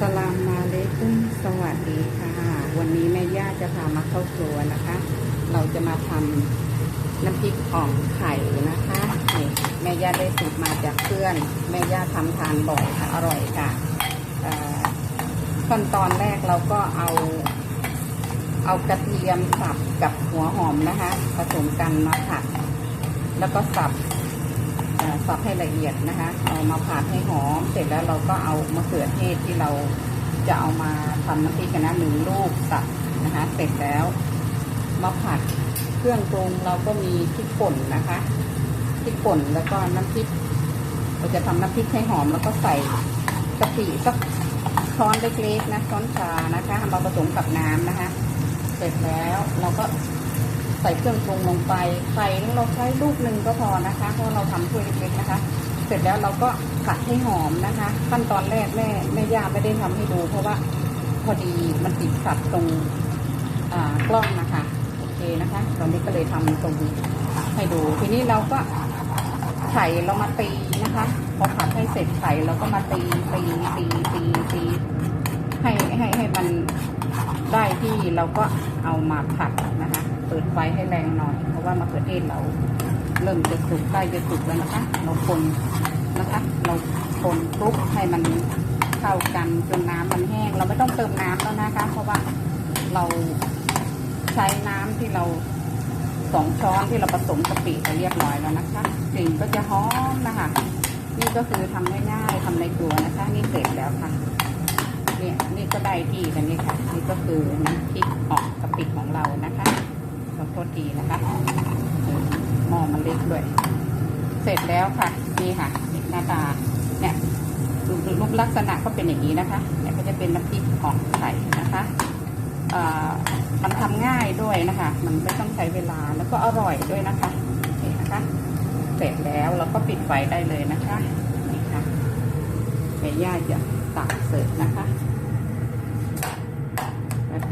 สลามมาเลกุมสวัสดีค่ะ วันนี้แม่ย่าจะพามาเข้าครัวนะคะ เราจะมาทำน้ำพริกอ่องไข่นะคะนี่แม่ย่าได้สูตรมาจากเพื่อน แม่ย่าทำทานบ่อยค่ะอร่อยค่ะขั้นตอนแรกเราก็เอาเอากระเทียมสับกับหัวหอมนะคะ ผสมกันมาผัด แล้วก็สับ สับให้ละเอียดนะคะเอามาผัดให้หอม เสร็จแล้วเราก็เอามะเขือเทศที่เราจะเอามาทำน้ำพริกกันนะหนึ่งลูกสับนะคะ เสร็จแล้วมาผัดเครื่องปรุงเราก็มีพริกป่นนะคะพริกป่นแล้วก็น้ำพริกเราจะทำน้ำพริกให้หอมแล้วก็ใส่กะปิสักช้อนเล็กๆนะช้อนชานะคะมาผสมกับน้ำนะคะ เสร็จแล้วเราก็ ใส่เครื่องปรุงลงไปไข่เราใช้ลูกหนึ่งก็พอนะคะ เพราะเราทำถ้วยเล็กๆนะคะ เสร็จแล้วเราก็ผัดให้หอมนะคะ ขั้นตอนแรกแม่แม่ย่าไม่ได้ทำให้ดู เพราะว่าพอดีมันติดขัดตรงกล้องนะคะโอเคนะคะ ตอนนี้ก็เลยทำตรงให้ดู ทีนี้เราก็ไข่เรามาตีนะคะ พอผัดให้เสร็จไข่เราก็มาตีตีตีตีตี ให้ให้ให้มันได้ที่เราก็เอามาผัดนะคะ เปิดไฟให้แรงหน่อย เพราะว่ามะเขือเทศเราเริ่มจะสุกใกล้จะสุกแล้วนะคะ เราคนนะคะ เราคนคลุกให้มันเข้ากันจนน้ำมันแห้ง เราไม่ต้องเติมน้ำแล้วนะคะ เพราะว่าเราใช้น้ำที่เราสองช้อนที่เราผสมกะปิไปเรียบร้อยแล้วนะคะกลิ่นก็จะหอมนะคะ นี่ก็คือทำง่ายๆทำในครัวนะคะ นี่เสร็จแล้วค่ะ ก็ได้ที่กันนี่ค่ะ นี่ก็คือน้ำพริกออกกะปิของเรานะคะขอโทษทีนะคะหม้อมันเล็กด้วย เสร็จแล้วค่ะนี่ค่ะหน้าตาเนี่ยรูปลักษณะก็เป็นอย่างนี้นะคะเนี่ยก็จะเป็นน้ำพริกอองไข่นะคะมันทำง่ายด้วยนะคะ มันไม่ต้องใช้เวลาแล้วก็อร่อยด้วยนะคะนี่นะคะ เสร็จแล้วเราก็ปิดไฟได้เลยนะคะนี่ค่ะแม่ย่าจะตักเสิร์ฟนะคะ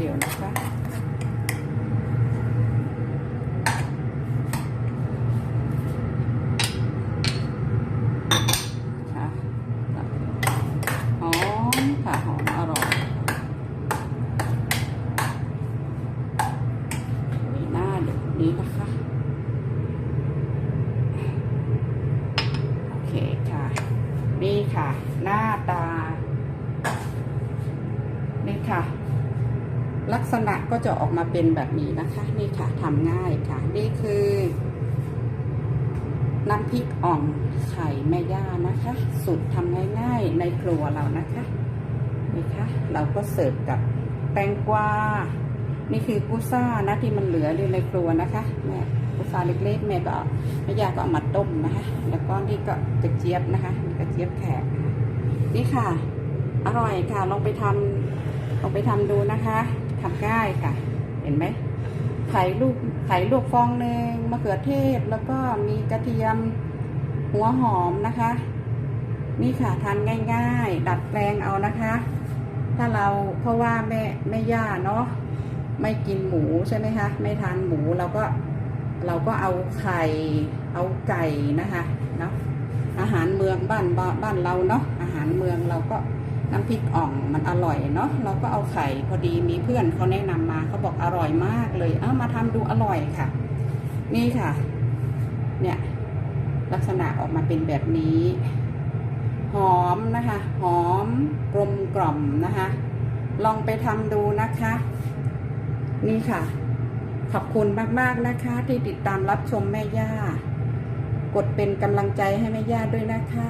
เดี๋ยวนะคะค่ะหอมผ่าหอมอร่อยหน้าเดี๋ยวนี้นะคะโอเคค่ะนี่ค่ะ หน้าตา นี่ค่ะ ลักษณะก็จะออกมาเป็นแบบนี้นะคะนี่ค่ะทำง่ายค่ะ นี่คือ น้ำพริกอ่องไข่แม่ย่านะคะ สูตรทำง่ายๆในครัวเรานะคะนี่ค่ะเราก็เสิร์ฟกับแตงกวานี่คือกุ้ซ่านะที่มันเหลืออยู่ในครัวนะคะแม่กุ้ซ่าเล็กๆแม่ก็แม่ย่าก็เอามาต้มนะคะ แล้วก็นี่ก็กระเจี๊ยบนะคะกระเจี๊ยบแขกนี่ค่ะ อร่อยค่ะลองไปทำลองไปทำดูนะคะ ทำง่ายค่ะ เห็นไหมไข่ลูกไข่ลวกฟองหนึ่งมะเขือเทศแล้วก็มีกระเทียมหัวหอมนะคะ นี่ค่ะทานง่าย ๆ ดัดแปลงเอานะคะ ถ้าเราเพราะว่าแม่แม่ย่าเนาะไม่กินหมูใช่ไหมคะ ไม่ทานหมูเราก็เราก็เอาไข่เอาไก่นะคะเนาะอาหารเมืองบ้านบ้านเราเนาะอาหารเมืองเราก็ น้ำพริกอ่องมันอร่อยเนาะเราก็เอาไข่พอดีมีเพื่อนเขาแนะนำมาเขาบอกอร่อยมากเลย เอามาทำดูอร่อยค่ะ นี่ค่ะ เนี่ยลักษณะออกมาเป็นแบบนี้ หอมนะคะ หอมกลมกล่อมนะคะ ลองไปทำดูนะคะ นี่ค่ะ ขอบคุณมากๆนะคะ ที่ติดตามรับชมแม่ย่า กดเป็นกำลังใจให้แม่ย่าด้วยนะคะ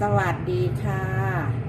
สวัสดีค่ะ